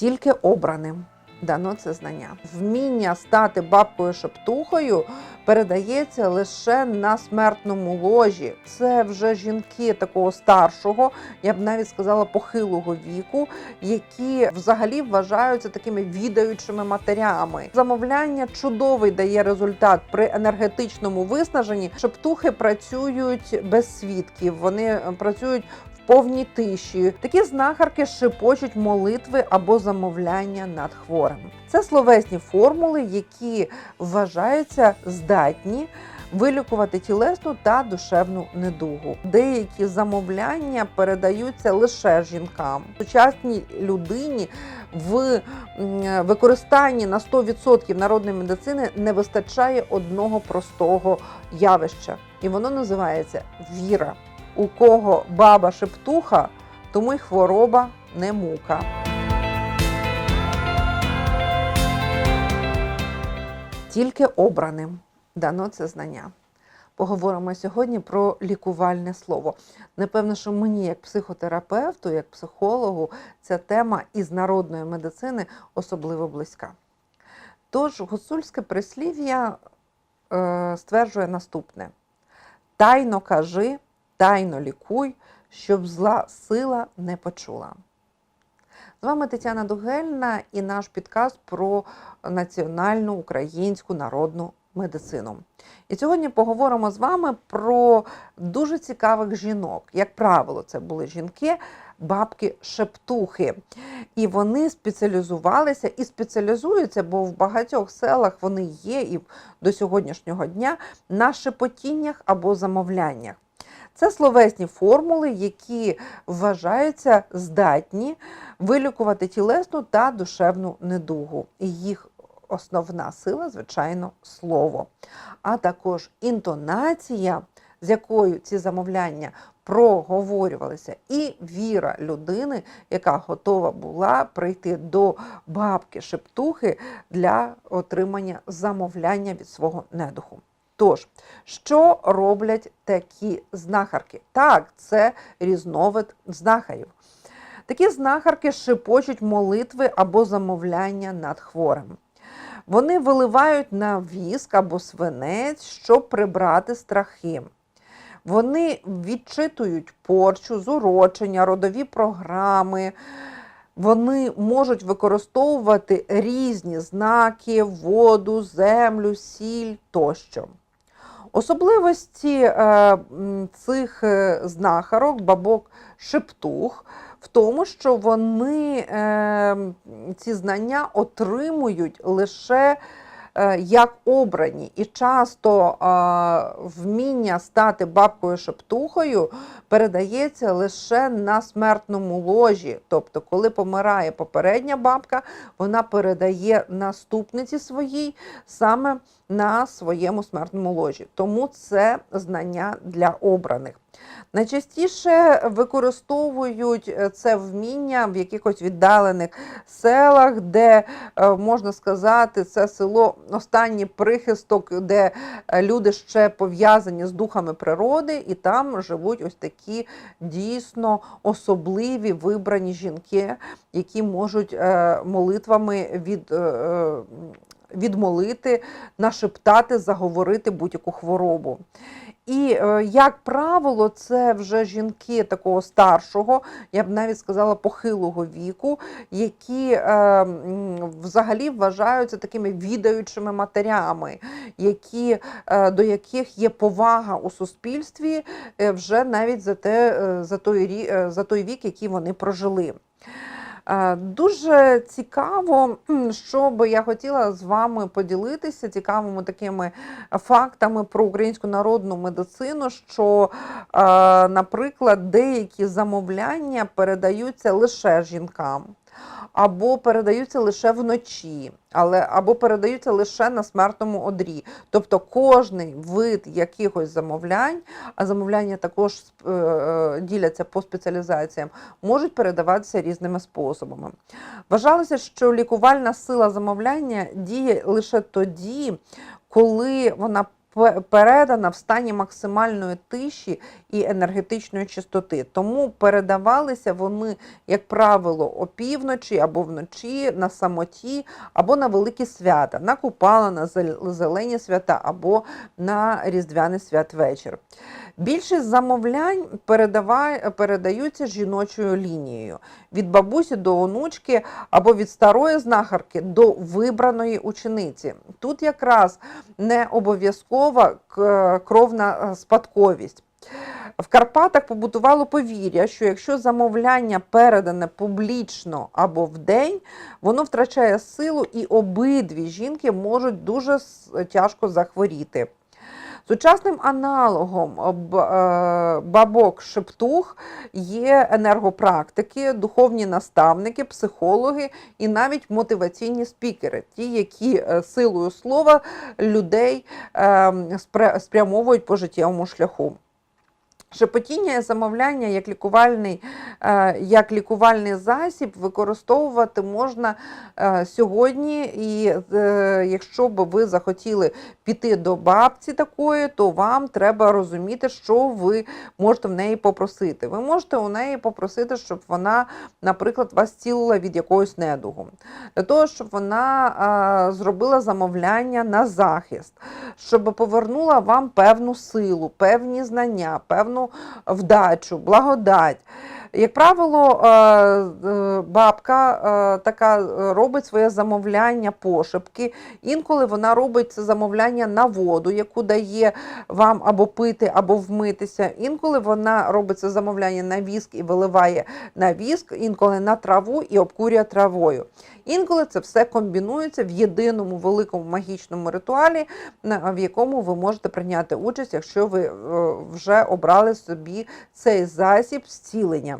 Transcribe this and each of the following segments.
Тільки обраним дано це знання. Вміння стати бабкою шептухою передається лише на смертному ложі. Це вже жінки такого старшого, я б навіть сказала похилого віку, які взагалі вважаються такими відаючими матерями. Замовляння чудовий дає результат при енергетичному виснаженні. Шептухи працюють без свідків, вони е, працюють в повній тиші. Такі знахарки шепочуть молитви або замовляння над хворим. Це словесні формули, які вважаються здатні вилікувати тілесну та душевну недугу. Деякі замовляння передаються лише жінкам. Сучасній людині в використанні на 100% народної медицини не вистачає одного простого явища, і воно називається віра. У кого баба шептуха, тому й хвороба не мука. Тільки обраним дано це знання. Поговоримо сьогодні про лікувальне слово. Напевно, що мені, як психотерапевту, як психологу, ця тема із народної медицини особливо близька. Тож гуцульське прислів'я е, стверджує наступне: тайно кажи, тайно лікуй, щоб зла сила не почула. З вами Тетяна Дугельна і наш підказ про національну українську народну медицину. І сьогодні поговоримо з вами про дуже цікавих жінок. Як правило, це були жінки, бабки-шептухи. І вони спеціалізувалися і спеціалізуються, бо в багатьох селах вони є і до сьогоднішнього дня на шепотіннях або замовляннях. Це словесні формули, які вважаються здатні вилікувати тілесну та душевну недугу. І їх основна сила, звичайно, слово, а також інтонація, з якою ці замовляння проговорювалися, і віра людини, яка готова була прийти до бабки шептухи для отримання замовляння від свого недуху. Тож, що роблять такі знахарки? Так, це різновид знахарів. Такі знахарки шепочуть молитви або замовляння над хворим. Вони виливають на віск або свинець, щоб прибрати страхи. Вони відчитують порчу, зурочення, родові програми. Вони можуть використовувати різні знаки, воду, землю, сіль тощо. Особливості е, цих е, знахарок, бабок шептух, в тому, що вони е, ці знання отримують лише як обрані, і часто е, вміння стати бабкою шептухою передається лише на смертному ложі. Тобто, коли помирає попередня бабка, вона передає наступниці своїй саме на своєму смертному ложі. Тому це знання для обраних. Найчастіше використовують е, це вміння в якихось віддалених селах, де е, можна сказати, це село останній прихисток, де е, люди ще пов'язані з духами природи, і там живуть ось такі дійсно особливі вибрані жінки, які можуть молитвами від відмолити, нашептати, заговорити будь-яку хворобу. І, е, як правило, це вже жінки такого старшого, я б навіть сказала, похилого віку, які е, взагалі вважаються такими відаючими матерями, які, е, до яких є повага у суспільстві е, вже навіть за, те, е, за, той, за той вік, який вони прожили. Е, Дуже цікаво, що би я хотіла з вами поділитися цікавими такими фактами про українську народну медицину, що, е, наприклад, деякі замовляння передаються лише жінкам. Або передаються лише вночі, але або передаються лише на смертному одрі. Тобто кожний вид якихось замовлянь, а замовляння також е, е, діляться по спеціалізаціям, можуть передаватися різними способами. Вважалося, що лікувальна сила замовляння діє лише тоді, коли вона передана в стані максимальної тиші і енергетичної чистоти. Тому передавалися вони, як правило, опівночі або вночі на самоті, або на великі свята, на купала, на зелені свята або на різдвяний святвечір. Більшість замовлянь передаються жіночою лінією від бабусі до онучки або від старої знахарки до вибраної учениці. Тут якраз не обов'язкова кровна е, спадковість. В Карпатах побутувало повір'я, що якщо замовляння передане публічно або вдень, воно втрачає силу і обидві жінки можуть дуже тяжко захворіти. Сучасним аналогом е, бабок шептух є енергопрактики, духовні наставники, психологи і навіть мотиваційні спікери, ті, які е, силою слова людей е, спрямовують по життєвому шляху. Шепотіння замовляння як лікувальний, е, як лікувальний засіб використовувати можна е, сьогодні. І е, якщо б ви захотіли піти до бабці такої, то вам треба розуміти, що ви можете в неї попросити. Ви можете у неї попросити, щоб вона, наприклад, вас цілила від якогось недугу, для того, щоб вона зробила замовляння на захист, щоб повернула вам певну силу, певні знання, певну вдачу, благодать. Як правило, е, е, бабка е, така робить своє замовляння пошепки. Інколи вона робить це замовляння на воду, яку дає вам або пити, або вмитися. Інколи вона робить це замовляння на віск і виливає на віск, інколи на траву і обкурює травою. Інколи це все комбінується в єдиному великому магічному ритуалі, в якому ви можете прийняти участь, якщо ви вже обрали собі цей засіб зцілення.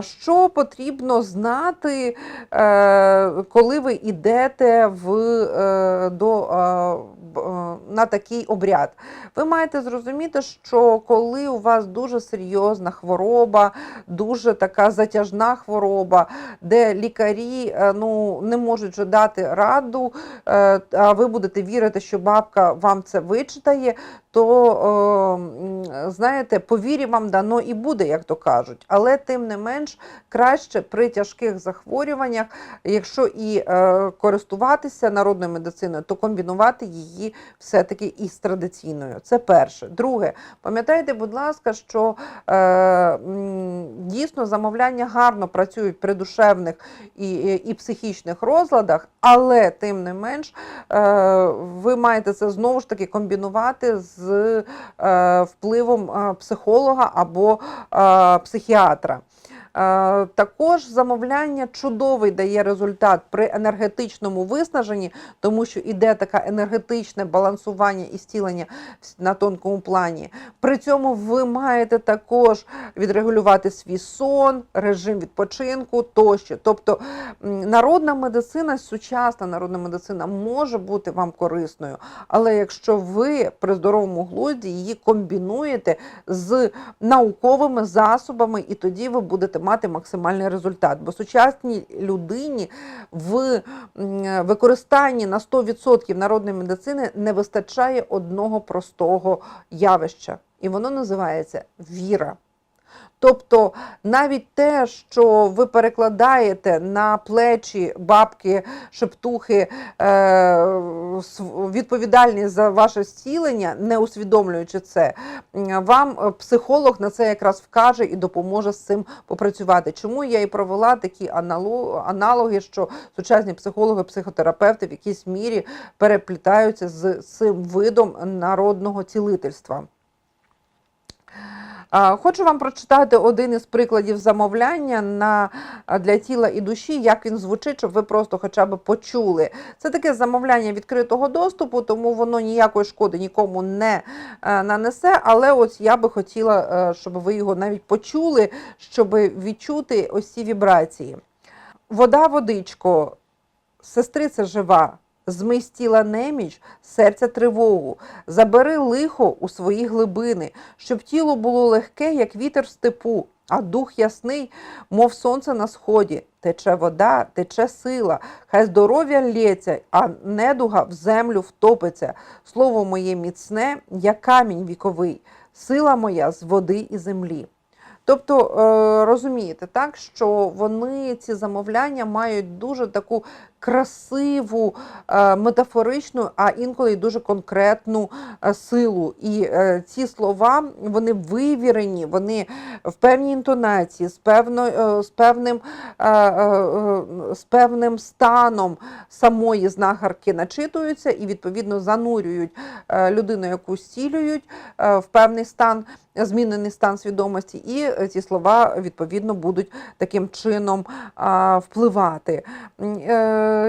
що потрібно знати, е, коли ви йдете в, е, до, е, на такий обряд? Ви маєте зрозуміти, що коли у вас дуже серйозна хвороба, дуже така затяжна хвороба, де лікарі ну, не можуть вже дати раду, а ви будете вірити, що бабка вам це вичитає, то знаєте, повірі вам дано і буде, як то кажуть. Але тим не менш краще при тяжких захворюваннях, якщо і е, користуватися народною медициною, то комбінувати її все-таки із традиційною. Це перше. Друге, пам'ятайте, будь ласка, що е, дійсно замовляння гарно працюють при душевних і, і, і психічних розладах, але тим не менш е, ви маєте це знову ж таки комбінувати з е, впливом е, психолога або е, психіатра. Е, Також замовляння чудовий дає результат при енергетичному виснаженні, тому що іде таке енергетичне балансування і стілення на тонкому плані. При цьому ви маєте також відрегулювати свій сон, режим відпочинку тощо. Тобто народна медицина, сучасна народна медицина може бути вам корисною, але якщо ви при здоровому глузді її комбінуєте з науковими засобами, і тоді ви будете мати максимальний результат. Бо сучасній людині в використанні на 100% народної медицини не вистачає одного простого явища, і воно називається віра. Тобто навіть те, що ви перекладаєте на плечі бабки, шептухи, е, відповідальність за ваше зцілення, не усвідомлюючи це, вам психолог на це якраз вкаже і допоможе з цим попрацювати. Чому я і провела такі аналоги, що сучасні психологи, психотерапевти в якійсь мірі переплітаються з цим видом народного цілительства. Хочу вам прочитати один із прикладів замовляння на, для тіла і душі, як він звучить, щоб ви просто хоча б почули. Це таке замовляння відкритого доступу, тому воно ніякої шкоди нікому не е, нанесе. Але ось я би хотіла, е, щоб ви його навіть почули, щоб відчути ось ці вібрації. Вода, водичко, сестриця жива, змий з тіла неміч, серця тривогу, забери лихо у свої глибини, щоб тіло було легке, як вітер в степу, А дух ясний, мов сонце на сході, тече вода, тече сила, хай здоров'я лється, а недуга в землю втопиться. Слово моє міцне, як камінь віковий, сила моя з води і землі. Тобто е, розумієте, так що вони ці замовляння мають дуже таку красиву, е, метафоричну, а інколи й дуже конкретну е, силу. І е, ці слова вони вивірені, вони в певній інтонації, з, певно, з, певним, з певним станом самої знахарки начитуються і відповідно занурюють людину, яку зцілюють е, в певний стан, змінений стан свідомості, і ці слова відповідно будуть таким чином впливати.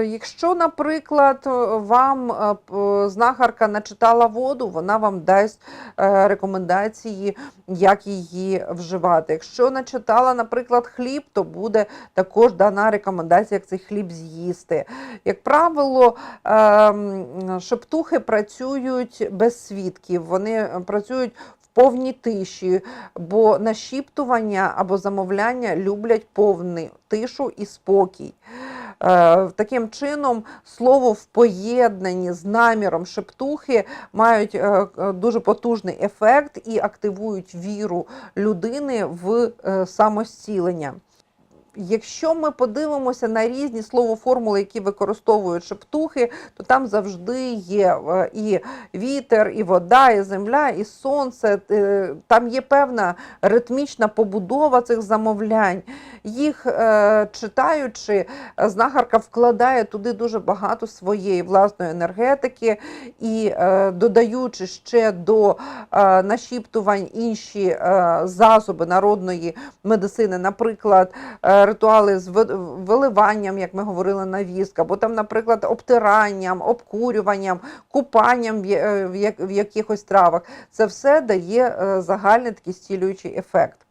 Якщо, наприклад, вам е, знахарка начитала воду, вона вам дасть е, рекомендації, як її вживати. Якщо начитала, наприклад, хліб, то буде також дана рекомендація, як цей хліб з'їсти. Як правило, ем, шептухи працюють без свідків, вони працюють в повній тиші, бо нашіптування або замовляння люблять повну тишу і спокій. Е, Таким чином, слово в поєднанні з наміром шептухи мають е, е, дуже потужний ефект і активують віру людини в самостілення. Якщо ми подивимося на різні словоформули, які використовують шептухи, то там завжди є е, і вітер, і вода, і земля, і сонце. Е, Там є певна ритмічна побудова цих замовлянь. Їх е, читаючи, знахарка вкладає туди дуже багато своєї власної енергетики і додаючи ще до нашіптувань інші засоби народної медицини, наприклад, ритуали з ви- виливанням, як ми говорили на віск, або там, наприклад, обтиранням, обкурюванням, купанням в е, якихось травах. Це все дає е, загальний такий стілюючий ефект.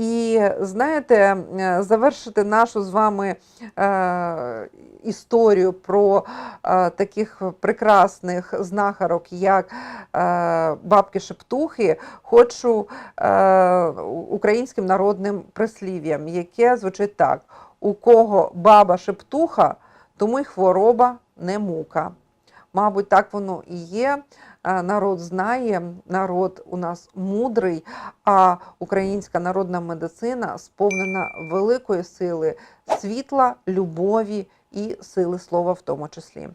І знаєте, е, завершити нашу з вами е, історію про е, таких прекрасних знахарок, як е, бабки Шептухи, хочу е, українським народним прислів'ям, яке звучить так: у кого баба шептуха, тому й хвороба не мука. Мабуть, так воно і є. Народ знає, народ у нас мудрий, а українська народна медицина сповнена великої сили світла, любові і сили слова в тому числі.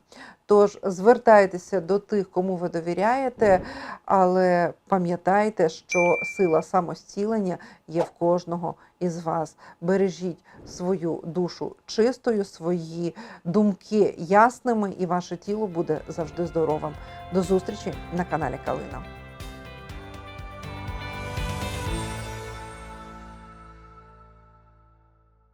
Тож звертайтеся до тих, кому ви довіряєте, але пам'ятайте, що сила самостілення є в кожного із вас. Бережіть свою душу чистою, свої думки ясними, і ваше тіло буде завжди здоровим. До зустрічі на каналі Калина.